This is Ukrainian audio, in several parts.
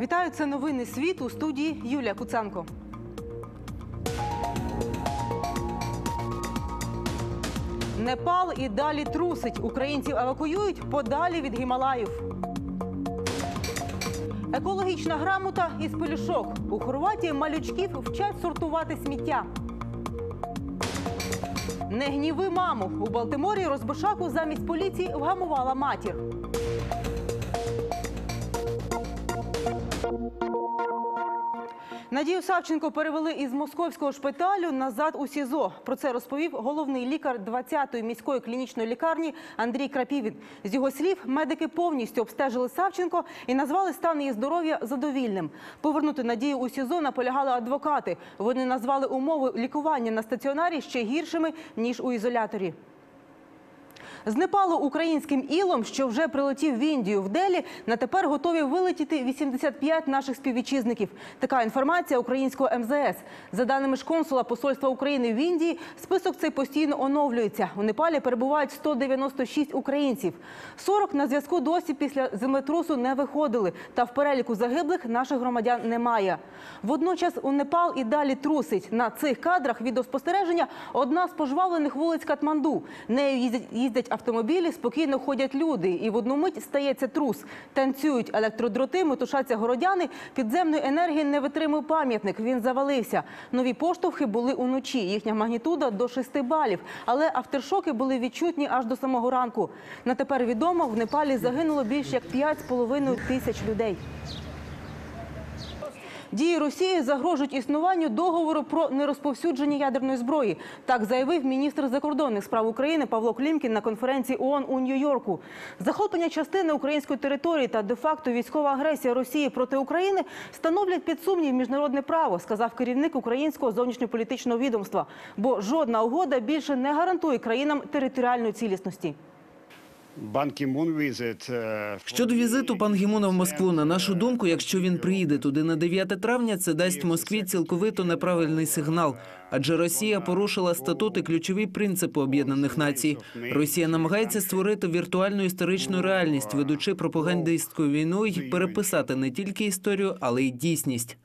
Вітаю, це новини світ у студії Юлія Куценко. Непал і далі трусить. Українців евакуюють подалі від Гімалаїв. Екологічна грамота із пелюшок. У Хорватії малючків вчать сортувати сміття. Не гніви маму. У Балтиморі розбишаку замість поліції вгамувала матір. Надію Савченко перевели із московського шпиталю назад у СІЗО. Про це розповів головний лікар 20-ї міської клінічної лікарні Андрій Крапівін. З його слів, медики повністю обстежили Савченко і назвали стан її здоров'я задовільним. Повернути Надію у СІЗО наполягали адвокати. Вони назвали умови лікування на стаціонарі ще гіршими ніж у ізоляторі. З Непалу українським ілом, що вже прилетів в Індію в Делі, на тепер готові вилетіти 85 наших співвітчизників. Така інформація українського МЗС. За даними ж консула Посольства України в Індії, список цей постійно оновлюється. У Непалі перебувають 196 українців. 40 на зв'язку досі після землетрусу не виходили. Та в переліку загиблих наших громадян немає. Водночас у Непал і далі трусить. На цих кадрах відеоспостереження одна з пожвавлених вулиць Катманду. Нею їздять, автомобілі, спокійно ходять люди. І в одну мить стається трус. Танцюють електродроти, метушаться городяни. Підземної енергії не витримує пам'ятник. Він завалився. Нові поштовхи були уночі. Їхня магнітуда до 6 балів. Але авторшоки були відчутні аж до самого ранку. На тепер відомо, в Непалі загинуло більше як 5,5 тисяч людей. Дії Росії загрожують існуванню договору про нерозповсюдження ядерної зброї. Так заявив міністр закордонних справ України Павло Клімкін на конференції ООН у Нью-Йорку. Захоплення частини української території та де-факто військова агресія Росії проти України становлять під сумнів міжнародне право, сказав керівник українського зовнішньополітичного відомства. Бо жодна угода більше не гарантує країнам територіальної цілісності. Щодо візиту пан Гімона в Москву, на нашу думку, якщо він приїде туди на 9 травня, це дасть Москві цілковито неправильний сигнал. Адже Росія порушила статут і ключові принципи Об'єднаних Націй. Росія намагається створити віртуальну історичну реальність, ведучи пропагандистську війну і переписати не тільки історію, але й дійсність.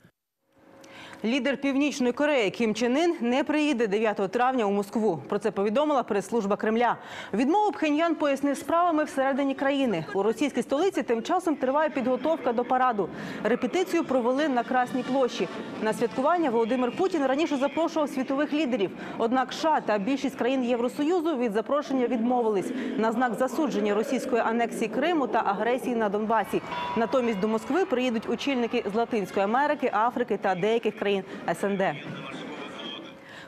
Лідер Північної Кореї Кім Чен Ін не приїде 9 травня у Москву. Про це повідомила прес-служба Кремля. Відмову Пхеньян пояснив справами всередині країни. У російській столиці тим часом триває підготовка до параду. Репетицію провели на Красній площі. На святкування Володимир Путін раніше запрошував світових лідерів. Однак США та більшість країн Євросоюзу від запрошення відмовились на знак засудження російської анексії Криму та агресії на Донбасі. Натомість до Москви приїдуть очільники з Латинської Америки, Африки та деяких країн СНД.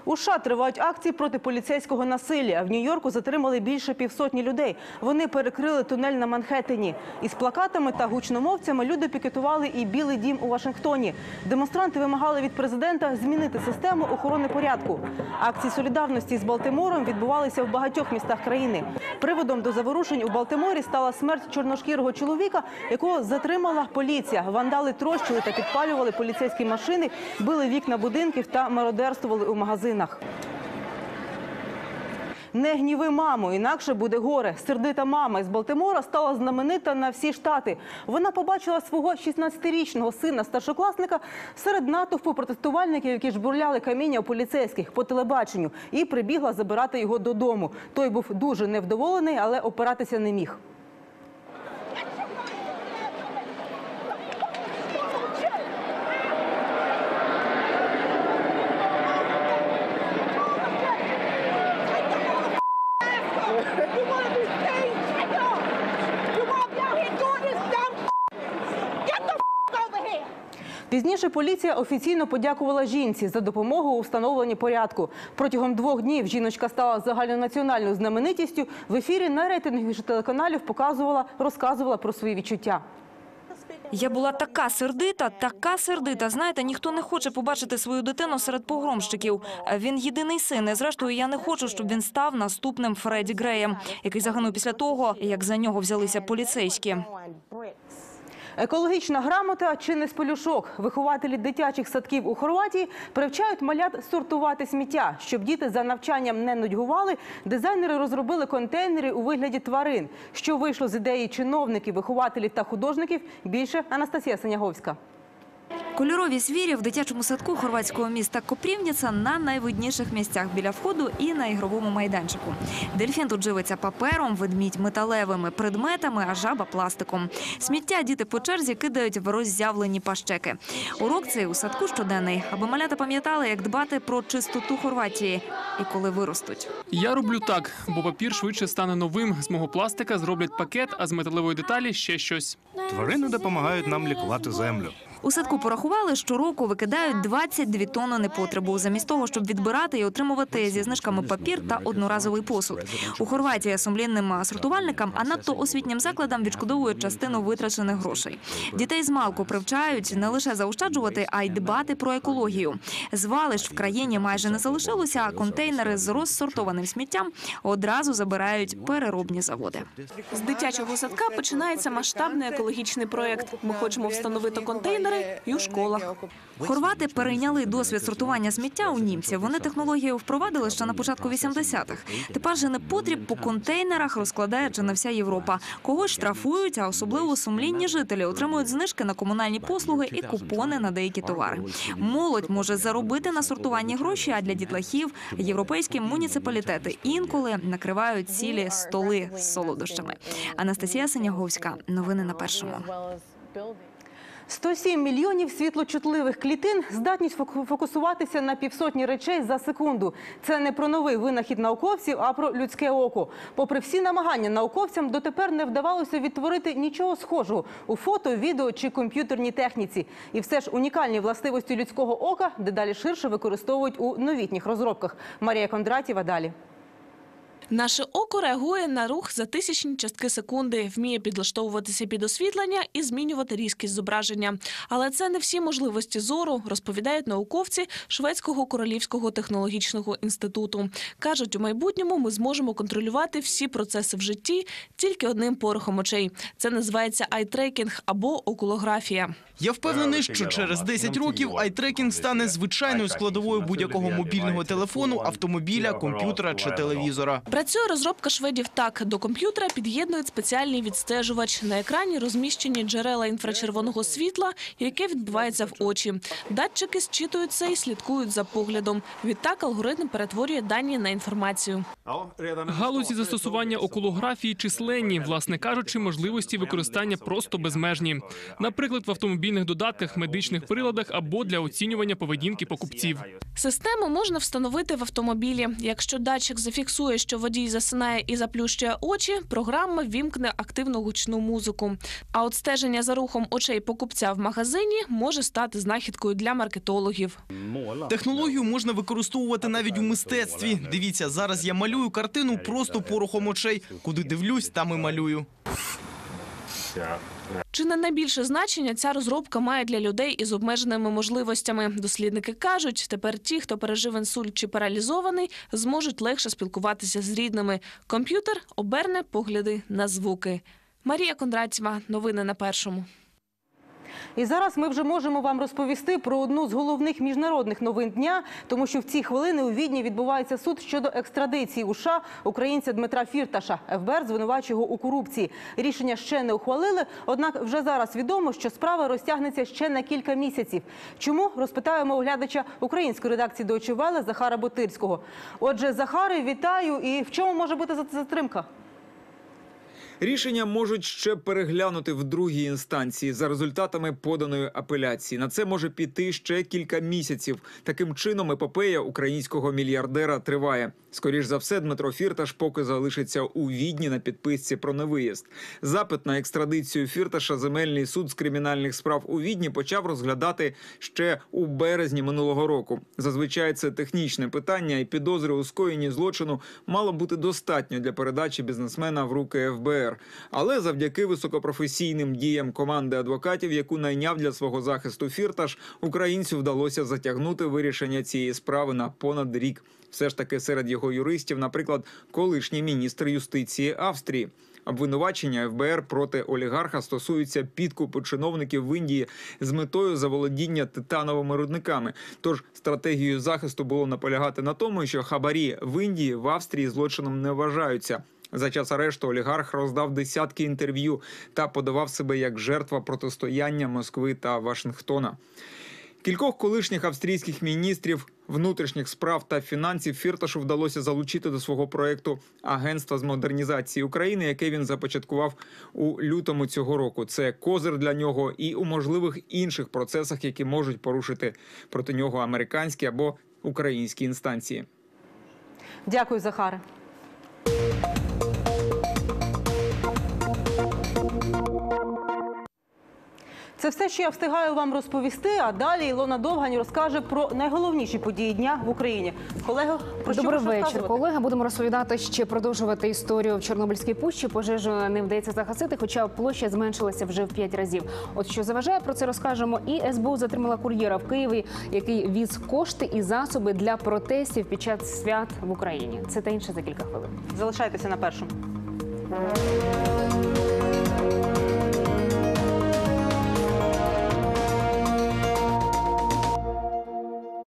У США тривають акції проти поліцейського насилля. В Нью-Йорку затримали більше півсотні людей. Вони перекрили тунель на Манхеттені. Із плакатами та гучномовцями люди пікетували і Білий дім у Вашингтоні. Демонстранти вимагали від президента змінити систему охорони порядку. Акції солідарності з Балтимором відбувалися в багатьох містах країни. Приводом до заворушень у Балтиморі стала смерть чорношкірого чоловіка, якого затримала поліція. Вандали трощили та підпалювали поліцейські машини, били вікна будинків та мародерствували у магазинах. Не гніви маму, інакше буде горе. Сердита мама із Балтимора стала знаменита на всі штати. Вона побачила свого 16-річного сина старшокласника серед натовпу протестувальників, які жбурляли каміння у поліцейських по телебаченню, і прибігла забирати його додому. Той був дуже невдоволений, але опиратися не міг. Пізніше поліція офіційно подякувала жінці за допомогу у встановленні порядку. Протягом двох днів жіночка стала загальнонаціональною знаменитістю. В ефірі на найрейтинговіших телеканалів показувала, розказувала про свої відчуття. Я була така сердита, така сердита. Знаєте, ніхто не хоче побачити свою дитину серед погромщиків. Він єдиний син. І зрештою, я не хочу, щоб він став наступним Фредді Греєм, який загинув після того, як за нього взялися поліцейські. Екологічна грамота чи не спелюшок. Вихователі дитячих садків у Хорватії привчають малят сортувати сміття. Щоб діти за навчанням не нудьгували, дизайнери розробили контейнери у вигляді тварин. Що вийшло з ідеї чиновників, вихователів та художників, більше Анастасія Саняговська. Кольорові звірі в дитячому садку хорватського міста Копрівніца на найвидніших місцях біля входу і на ігровому майданчику. Дельфін тут живиться папером, ведмідь металевими предметами, а жаба пластиком. Сміття діти по черзі кидають в роззявлені пащеки. Урок цей у садку щоденний, аби малята пам'ятали, як дбати про чистоту Хорватії і коли виростуть. Я роблю так, бо папір швидше стане новим. З мого пластика зроблять пакет, а з металевої деталі ще щось. Тварини допомагають нам лікувати землю. У садку порахували, щороку викидають 22 тонни непотребу, замість того, щоб відбирати і отримувати зі знижками папір та одноразовий посуд. У Хорватії сумлінним сортувальникам, а надто освітнім закладам відшкодовують частину витрачених грошей. Дітей з малку привчають не лише заощаджувати, а й дбати про екологію. Звалищ в країні майже не залишилося, а контейнери з розсортованим сміттям одразу забирають переробні заводи. З дитячого садка починається масштабний екологічний проект. Ми хочемо встановити контейнери і у школах. Хорвати перейняли досвід сортування сміття у німців. Вони технологію впровадили ще на початку 80-х. Тепер же непотріб по контейнерах розкладає чи не вся Європа. Когось штрафують, а особливо сумлінні жителі отримують знижки на комунальні послуги і купони на деякі товари. Молодь може заробити на сортуванні гроші, а для дітлахів європейські муніципалітети інколи накривають цілі столи з солодощами. Анастасія Синяговська. Новини на першому. 107 мільйонів світлочутливих клітин здатність фоку- фокусуватися на півсотні речей за секунду. Це не про новий винахід науковців, а про людське око. Попри всі намагання науковцям, дотепер не вдавалося відтворити нічого схожого у фото, відео чи комп'ютерній техніці. І все ж унікальні властивості людського ока дедалі ширше використовують у новітніх розробках. Марія Кондратєва далі. Наше око реагує на рух за тисячні частки секунди, вміє підлаштовуватися під освітлення і змінювати різкість зображення. Але це не всі можливості зору, розповідають науковці Шведського королівського технологічного інституту. кажуть, у майбутньому ми зможемо контролювати всі процеси в житті тільки одним порохом очей. Це називається айтрекінг або окулографія. Я впевнений, що через 10 років айтрекінг стане звичайною складовою будь-якого мобільного телефону, автомобіля, комп'ютера чи телевізора. Працює розробка шведів так. До комп'ютера під'єднують спеціальний відстежувач. На екрані розміщені джерела інфрачервоного світла, яке відбувається в очі. Датчики зчитуються і слідкують за поглядом. Відтак алгоритм перетворює дані на інформацію. Галузі застосування окулографії численні, власне кажучи, можливості використання просто безмежні. Наприклад, в автомобільних додатках, медичних приладах або для оцінювання поведінки покупців. Систему можна встановити в автомобілі. Якщо датчик зафіксує, що водій засинає і заплющує очі, програма вімкне активну гучну музику. А от стеження за рухом очей покупця в магазині може стати знахідкою для маркетологів. Технологію можна використовувати навіть у мистецтві. Дивіться, зараз я малюю картину просто порохом очей. Куди дивлюсь, там і малюю. Чи не найбільше значення ця розробка має для людей із обмеженими можливостями? Дослідники кажуть, тепер ті, хто пережив інсульт чи паралізований, зможуть легше спілкуватися з рідними. Комп'ютер оберне погляди на звуки. Марія Кондратєва, новини на першому. І зараз ми вже можемо вам розповісти про одну з головних міжнародних новин дня, тому що в ці хвилини у Відні відбувається суд щодо екстрадиції у США українця Дмитра Фірташа. ФБР звинувачує його у корупції. Рішення ще не ухвалили, однак вже зараз відомо, що справа розтягнеться ще на кілька місяців. Чому розпитаємо оглядача української редакції Deutsche Welle Захара Ботирського. Отже, Захаре, вітаю. І в чому може бути затримка? Рішення можуть ще переглянути в другій інстанції за результатами поданої апеляції. На це може піти ще кілька місяців. Таким чином, епопея українського мільярдера триває. Скоріш за все, Дмитро Фірташ поки залишиться у відні на підписці про невиїзд. Запит на екстрадицію Фірташа земельний суд з кримінальних справ у відні почав розглядати ще у березні минулого року. Зазвичай це технічне питання, і підозри у скоєнні злочину мало бути достатньо для передачі бізнесмена в руки ФБР. Але завдяки високопрофесійним діям команди адвокатів, яку найняв для свого захисту Фірташ, українцю вдалося затягнути вирішення цієї справи на понад рік. Все ж таки серед його юристів, наприклад, колишній міністр юстиції Австрії. Обвинувачення ФБР проти олігарха стосуються підкупу чиновників в Індії з метою заволодіння титановими рудниками. Тож стратегією захисту було наполягати на тому, що хабарі в Індії в Австрії злочином не вважаються. За час арешту олігарх роздав десятки інтерв'ю та подавав себе як жертва протистояння Москви та Вашингтона. Кількох колишніх австрійських міністрів внутрішніх справ та фінансів Фірташу вдалося залучити до свого проекту Агентства з модернізації України, яке він започаткував у лютому цього року. Це козир для нього і у можливих інших процесах, які можуть порушити проти нього американські або українські інстанції. Дякую, Захаре. Це все, що я встигаю вам розповісти. А далі Ілона Довгань розкаже про найголовніші події дня в Україні. Колего, про що Добрий вечір, колеги. Будемо розповідати ще продовжувати історію в Чорнобильській пущі. Пожежу не вдається загасити, хоча площа зменшилася вже в п'ять разів. От що заважає про це розкажемо. І СБУ затримала кур'єра в Києві, який віз кошти і засоби для протестів під час свят в Україні. Це та інше за кілька хвилин. Залишайтеся на першому.